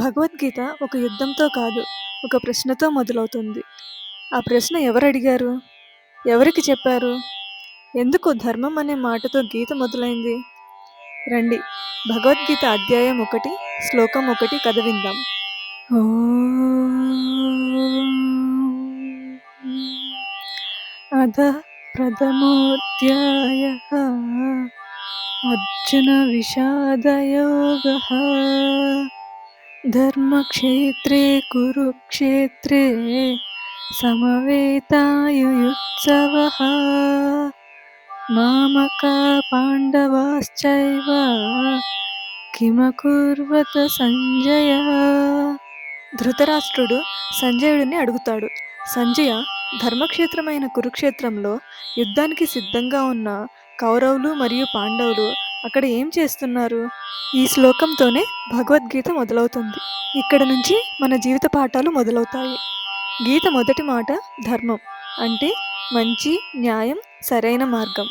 భగవద్గీత ఒక యుద్ధంతో కాదు, ఒక ప్రశ్నతో మొదలవుతుంది. ఆ ప్రశ్న ఎవరు అడిగారు ఎవరికి చెప్పారు? ఎందుకు ధర్మం అనే మాటతో గీత మొదలైంది? రండి భగవద్గీత అధ్యాయం ఒకటి, శ్లోకం ఒకటి కథ విందాం. అధ ప్రథమోధ్యాయ అర్జున విషాదయోగ ధర్మక్షేత్రే కురుక్షేత్రే సమవేతాయుత్సవ మామక పాండవాశ్చైవ కిమకుర్వత సంజయ ధృతరాష్ట్రుడు సంజయుడిని అడుగుతాడు. సంజయ ధర్మక్షేత్రమైన కురుక్షేత్రంలో యుద్ధానికి సిద్ధంగా ఉన్న కౌరవులు మరియు పాండవులు అక్కడ ఏం చేస్తున్నారు? ఈ శ్లోకంతోనే భగవద్గీత మొదలవుతుంది. ఇక్కడ నుంచి మన జీవిత పాఠాలు మొదలవుతాయి. గీత మొదటి మాట ధర్మం అంటే మంచి న్యాయం సరైన మార్గం.